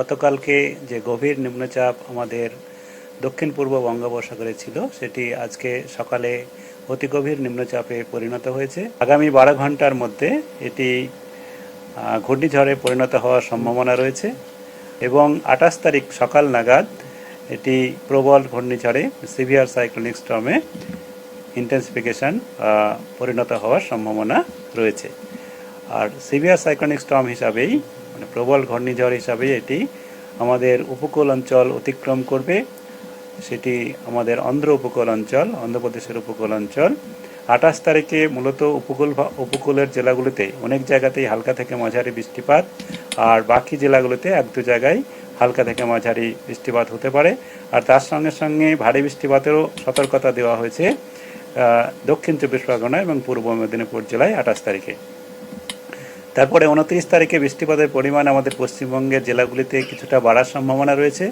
গতকালকে যে গভীর নিম্নচাপ আমাদের দক্ষিণ পূর্ব বঙ্গোপসাগরে ছিল, সেটি আজকে সকালে অতি গভীর নিম্নচাপে পরিণত হয়েছে। আগামী বারো ঘণ্টার মধ্যে এটি ঘূর্ণিঝড়ে পরিণত হওয়ার সম্ভাবনা রয়েছে এবং আঠাশ তারিখ সকাল নাগাদ এটি প্রবল ঘূর্ণিঝড়ে, সিভিয়ার সাইক্লোনিক স্টর্মে ইন্টেন্সিফিকেশন পরিণত হওয়ার সম্ভাবনা রয়েছে। আর সিভিয়ার সাইক্লোনিক স্টর্ম হিসাবেই মানে প্রবল ঘূর্ণিঝড় হিসাবে এটি আমাদের উপকূল অঞ্চল অতিক্রম করবে। সেটি আমাদের অন্ধ্র উপকূল অঞ্চল, অন্ধ্রপ্রদেশের উপকূল অঞ্চল। আঠাশ তারিখে মূলত উপকূল উপকূলের জেলাগুলিতে অনেক জায়গাতেই হালকা থেকে মাঝারি বৃষ্টিপাত আর বাকি জেলাগুলিতে এক দু জায়গায় হালকা থেকে মাঝারি বৃষ্টিপাত হতে পারে। আর তার সঙ্গে সঙ্গে ভারী বৃষ্টিপাতেরও সতর্কতা দেওয়া হয়েছে দক্ষিণ চব্বিশ পরগনা এবং পূর্ব মেদিনীপুর জেলায় আঠাশ তারিখে। তারপরে উনত্রিশ তারিখে বৃষ্টিপাতের পরিমাণ আমাদের পশ্চিমবঙ্গের জেলাগুলিতে কিছুটা বাড়ার সম্ভাবনা রয়েছে।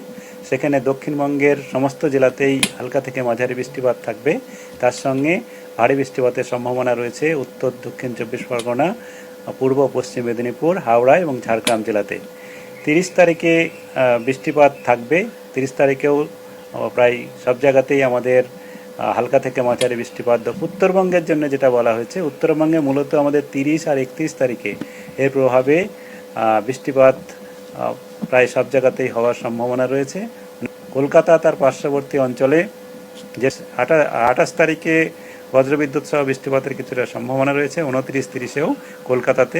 সেখানে দক্ষিণবঙ্গের সমস্ত জেলাতেই হালকা থেকে মাঝারি বৃষ্টিপাত থাকবে। তার সঙ্গে ভারী বৃষ্টিপাতের সম্ভাবনা রয়েছে উত্তর, দক্ষিণ চব্বিশ পরগনা, পূর্ব, পশ্চিম মেদিনীপুর, হাওড়া এবং ঝাড়গ্রাম জেলাতে। তিরিশ তারিখে বৃষ্টিপাত থাকবে। তিরিশ তারিখেও প্রায় সব জায়গাতেই আমাদের হালকা থেকে মাঝারি বৃষ্টিপাত। উত্তরবঙ্গের জন্য যেটা বলা হয়েছে, উত্তরবঙ্গে মূলত আমাদের তিরিশ আর একত্রিশ তারিখে এর প্রভাবে বৃষ্টিপাত প্রায় সব জায়গাতেই হওয়ার সম্ভাবনা রয়েছে। কলকাতা তার পার্শ্ববর্তী অঞ্চলে যে আটা, আঠাশ তারিখে বজ্রবিদ্যুৎ সহ বৃষ্টিপাতের কিছুটা সম্ভাবনা রয়েছে। উনত্রিশ তিরিশেও কলকাতাতে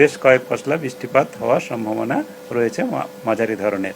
বেশ কয়েক ফসলা বৃষ্টিপাত হওয়ার সম্ভাবনা রয়েছে মাঝারি ধরনের।